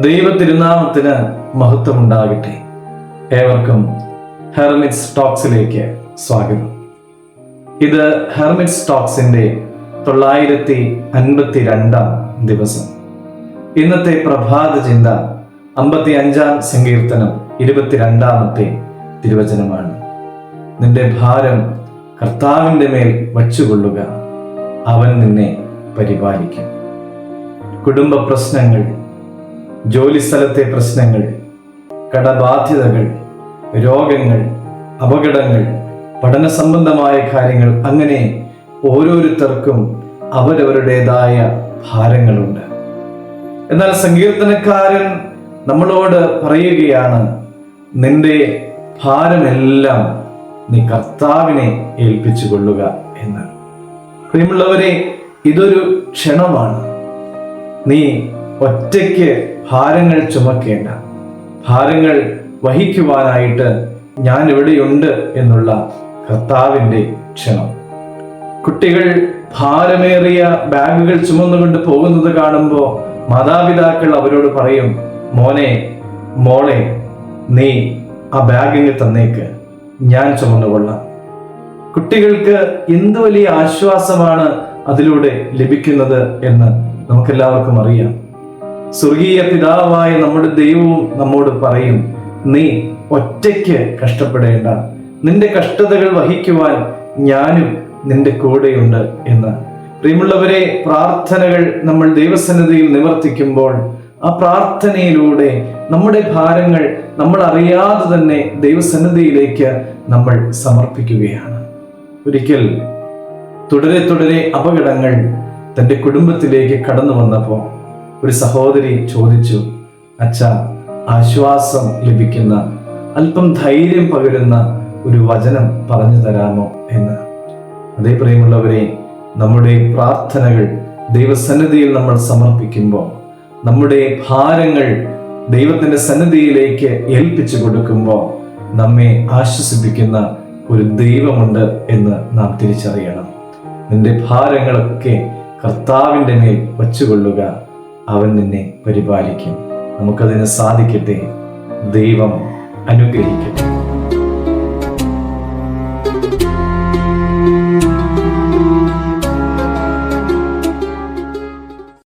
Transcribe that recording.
ദൈവ തിരുനാമത്തിന് മഹത്വമുണ്ടാകട്ടെ. ഏവർക്കും ഹെർമിറ്റ്സ് ടോക്സിലേക്ക് സ്വാഗതം. ഇത് ഹെർമിറ്റ്സ് ടോക്സിന്റെ തൊള്ളായിരത്തി അൻപത്തി രണ്ടാം ദിവസം. ഇന്നത്തെ പ്രഭാത ചിന്ത അമ്പത്തി അഞ്ചാം സങ്കീർത്തനം ഇരുപത്തിരണ്ടാമത്തെ തിരുവചനമാണ്. നിന്റെ ഭാരം കർത്താവിന്റെ മേൽ വച്ചുകൊള്ളുക അവൻ നിന്നെ പരിപാലിക്കും. കുടുംബ പ്രശ്നങ്ങൾ ജോലിസ്ഥലത്തെ പ്രശ്നങ്ങൾ കടബാധ്യതകൾ രോഗങ്ങൾ അപകടങ്ങൾ പഠന സംബന്ധമായ കാര്യങ്ങൾ അങ്ങനെ ഓരോരുത്തർക്കും അവരവരുടേതായ ഭാരങ്ങളുണ്ട്. എന്നാൽ സങ്കീർത്തനക്കാരൻ നമ്മളോട് പറയുകയാണ് നിന്റെ ഭാരമെല്ലാം നീ കർത്താവിനെ ഏൽപ്പിച്ചു കൊള്ളുക എന്ന്. പ്രിയമുള്ളവരെ ഇതൊരു ക്ഷണമാണ്. നീ ഒറ്റയ്ക്ക് ഭാരങ്ങൾ ചുമക്കേണ്ട. ഭാരങ്ങൾ വഹിക്കുവാനായിട്ട് ഞാൻ ഇവിടെയുണ്ട് എന്നുള്ള കർത്താവിന്റെ ക്ഷണം. കുട്ടികൾ ഭാരമേറിയ ബാഗുകൾ ചുമന്നുകൊണ്ട് പോകുന്നത് കാണുമ്പോൾ മാതാപിതാക്കൾ അവരോട് പറയും മോനെ മോളെ നീ ആ ബാഗിന് തന്നേക്ക്. ഞാൻ ചുമന്നുകൊള്ളാം കുട്ടികൾക്ക് എന്ത് വലിയ ആശ്വാസമാണ് അതിലൂടെ ലഭിക്കുന്നത് എന്ന് നമുക്കെല്ലാവർക്കും അറിയാം. സ്വർഗീയ പിതാവായ നമ്മുടെ ദൈവവും നമ്മോട് പറയും നീ ഒറ്റയ്ക്ക് കഷ്ടപ്പെടേണ്ട. നിന്റെ കഷ്ടതകൾ വഹിക്കുവാൻ ഞാനും നിന്റെ കൂടെയുണ്ട് എന്ന്. പ്രിയമുള്ളവരെ പ്രാർത്ഥനകൾ നമ്മൾ ദൈവസന്നിധിയിൽ നിവർത്തിക്കുമ്പോൾ ആ പ്രാർത്ഥനയിലൂടെ നമ്മുടെ ഭാരങ്ങൾ നമ്മൾ അറിയാതെ തന്നെ ദൈവസന്നിധിയിലേക്ക് നമ്മൾ സമർപ്പിക്കുകയാണ്. ഒരിക്കൽ തുടരെ തുടരെ അപകടങ്ങൾ തന്റെ കുടുംബത്തിലേക്ക് കടന്നു വന്നപ്പോൾ ഒരു സഹോദരി ചോദിച്ചു അച്ഛ ആശ്വാസം ലഭിക്കുന്ന അല്പം ധൈര്യം പകരുന്ന ഒരു വചനം പറഞ്ഞു തരാമോ? എന്ന്. അതേ പ്രിയമുള്ളവരെ നമ്മുടെ പ്രാർത്ഥനകൾ ദൈവസന്നിധിയിൽ നമ്മൾ സമർപ്പിക്കുമ്പോൾ നമ്മുടെ ഭാരങ്ങൾ ദൈവത്തിന്റെ സന്നിധിയിലേക്ക് ഏൽപ്പിച്ചു കൊടുക്കുമ്പോൾ നമ്മെ ആശ്വസിപ്പിക്കുന്ന ഒരു ദൈവമുണ്ട് എന്ന് നാം തിരിച്ചറിയണം. നിന്റെ ഭാരങ്ങളൊക്കെ കർത്താവിന്റെ മേൽ വച്ചുകൊള്ളുക. അവൻ നിന്നെ പരിപാലിക്കും. നമുക്കതിന് സാധിക്കട്ടെ. ദൈവം അനുഗ്രഹിക്കട്ടെ.